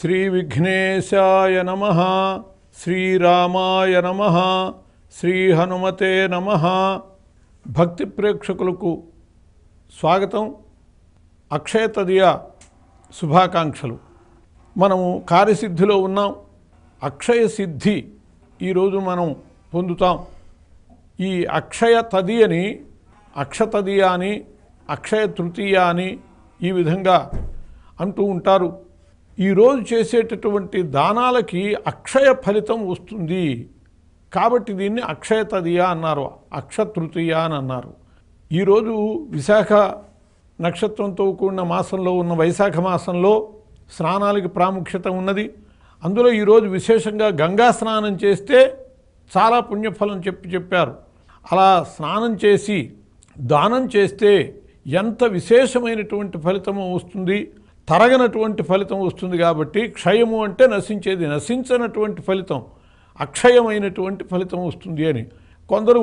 శ్రీ విఘ్నేశాయ నమ శ్రీరామాయ నమ శ్రీ హనుమతే నమ. భక్తి ప్రేక్షకులకు స్వాగతం. అక్షయతదియ శుభాకాంక్షలు. మనము కార్యసిద్ధిలో ఉన్నాం. అక్షయ సిద్ధి ఈరోజు మనం పొందుతాం. ఈ అక్షయ తదియని అక్షతదియ అని అక్షయ తృతీయ అని ఈ విధంగా అంటూ ఉంటారు. ఈరోజు చేసేటటువంటి దానాలకి అక్షయ ఫలితం వస్తుంది. కాబట్టి దీన్ని అక్షయ తదియ అన్నారు. అక్షతృతీయ అని అన్నారు. ఈరోజు విశాఖ నక్షత్రంతో కూడిన మాసంలో ఉన్న వైశాఖ మాసంలో స్నానాలకి ప్రాముఖ్యత ఉన్నది. అందులో ఈరోజు విశేషంగా గంగా స్నానం చేస్తే చాలా పుణ్యఫలం చెప్పి చెప్పారు. అలా స్నానం చేసి దానం చేస్తే ఎంత విశేషమైనటువంటి ఫలితము వస్తుంది. తరగనటువంటి ఫలితం వస్తుంది కాబట్టి క్షయము అంటే నశించేది నశించనటువంటి ఫలితం అక్షయమైనటువంటి ఫలితం వస్తుంది అని. కొందరు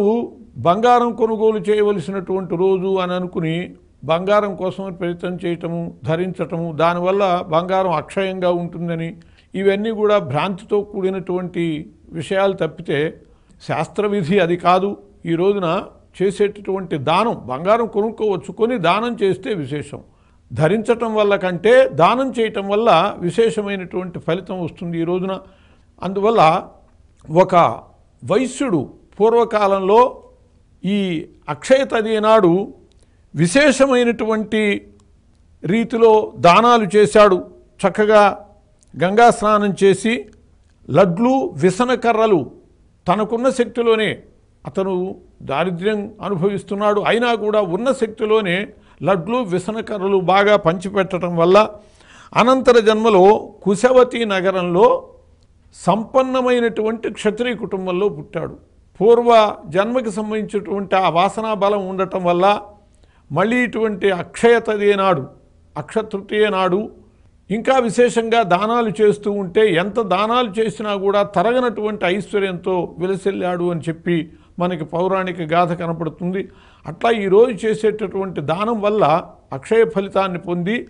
బంగారం కొనుగోలు చేయవలసినటువంటి రోజు అని అనుకుని బంగారం కోసం ప్రయత్నం చేయటము ధరించటము దానివల్ల బంగారం అక్షయంగా ఉంటుందని. ఇవన్నీ కూడా భ్రాంతితో కూడినటువంటి విషయాలు తప్పితే శాస్త్రవిధి అది కాదు. ఈ రోజున చేసేటటువంటి దానం బంగారం కొనుక్కోవచ్చు కొని దానం చేస్తే విశేషం. ధరించటం వల్ల కంటే దానం చేయటం వల్ల విశేషమైనటువంటి ఫలితం వస్తుంది ఈ రోజున. అందువల్ల ఒక వైశ్యుడు పూర్వకాలంలో ఈ అక్షయ తది నాడు విశేషమైనటువంటి రీతిలో దానాలు చేశాడు. చక్కగా గంగా స్నానం చేసి లడ్లు విసనకర్రలు తనకున్న శక్తిలోనే అతను దారిద్ర్యం అనుభవిస్తున్నాడు. అయినా కూడా ఉన్న శక్తిలోనే లడ్లు విసనకర్రలు బాగా పంచిపెట్టడం వల్ల అనంతర జన్మలో కుశవతి నగరంలో సంపన్నమైనటువంటి క్షత్రియ కుటుంబంలో పుట్టాడు. పూర్వ జన్మకి సంబంధించినటువంటి ఆ వాసనా బలం ఉండటం వల్ల మళ్ళీ ఇటువంటి అక్షయతదే నాడు అక్షతృతీయ నాడు ఇంకా విశేషంగా దానాలు చేస్తూ ఉంటే ఎంత దానాలు చేసినా కూడా తరగనటువంటి ఐశ్వర్యంతో విలసిల్లాడు అని చెప్పి మనకి పౌరాణిక గాథ కనపడుతుంది. అట్లా ఈరోజు చేసేటటువంటి దానం వల్ల అక్షయ ఫలితాన్ని పొంది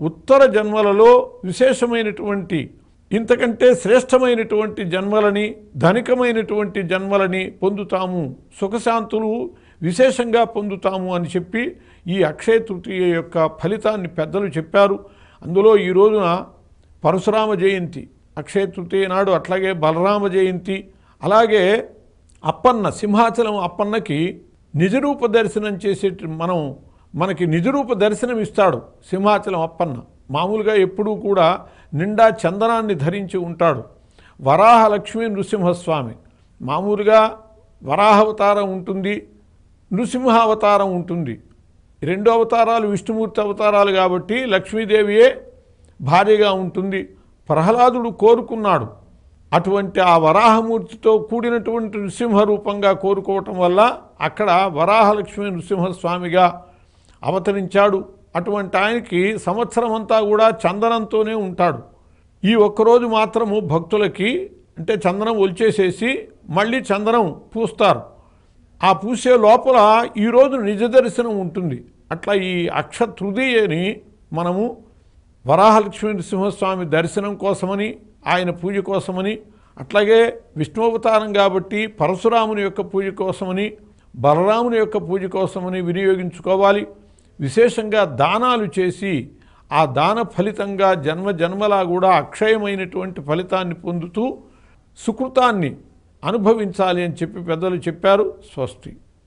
ఉత్తర జన్మలలో విశేషమైనటువంటి ఇంతకంటే శ్రేష్టమైనటువంటి జన్మలని ధనికమైనటువంటి జన్మలని పొందుతాము. సుఖశాంతులు విశేషంగా పొందుతాము అని చెప్పి ఈ అక్షయ తృతీయ యొక్క ఫలితాన్ని పెద్దలు చెప్పారు. అందులో ఈ రోజున పరశురామ జయంతి అక్షయ తృతీయ నాడు అట్లాగే బలరామ జయంతి అలాగే అప్పన్న సింహాచలం అప్పన్నకి నిజరూప దర్శనం చేసే మనం మనకి నిజరూప దర్శనం ఇస్తాడు సింహాచలం అప్పన్న. మామూలుగా ఎప్పుడూ కూడా నిండా చందనాన్ని ధరించి ఉంటాడు వరాహ లక్ష్మీ నృసింహస్వామి. మామూలుగా వరాహావతారం ఉంటుంది నృసింహ అవతారం ఉంటుంది రెండు అవతారాలు విష్ణుమూర్తి అవతారాలు కాబట్టి లక్ష్మీదేవియే భార్యగా ఉంటుంది. ప్రహ్లాదుడు కోరుకున్నాడు. అటువంటి ఆ వరాహమూర్తితో కూడినటువంటి నృసింహ రూపంగా కోరుకోవటం వల్ల అక్కడ వరాహలక్ష్మి నృసింహస్వామిగా అవతరించాడు. అటువంటి ఆయనకి సంవత్సరం అంతా కూడా చందనంతోనే ఉంటాడు. ఈ ఒక్కరోజు మాత్రము భక్తులకి అంటే చందనం ఒలిచేసేసి మళ్ళీ చందనం పూస్తారు. ఆ పూసే లోపల ఈరోజు నిజ దర్శనం ఉంటుంది. అట్లా ఈ అక్షతృతీయని మనము వరాహలక్ష్మీ నృసింహస్వామి దర్శనం కోసమని ఆయన పూజ కోసమని అట్లాగే విష్ణువతారం కాబట్టి పరశురాముని యొక్క పూజ కోసమని బలరాముని యొక్క పూజ కోసమని వినియోగించుకోవాలి. విశేషంగా దానాలు చేసి ఆ దాన ఫలితంగా జన్మ జన్మలా కూడా అక్షయమైనటువంటి ఫలితాన్ని పొందుతూ సుకృతాన్ని అనుభవించాలి అని చెప్పి పెద్దలు చెప్పారు. స్వస్తి.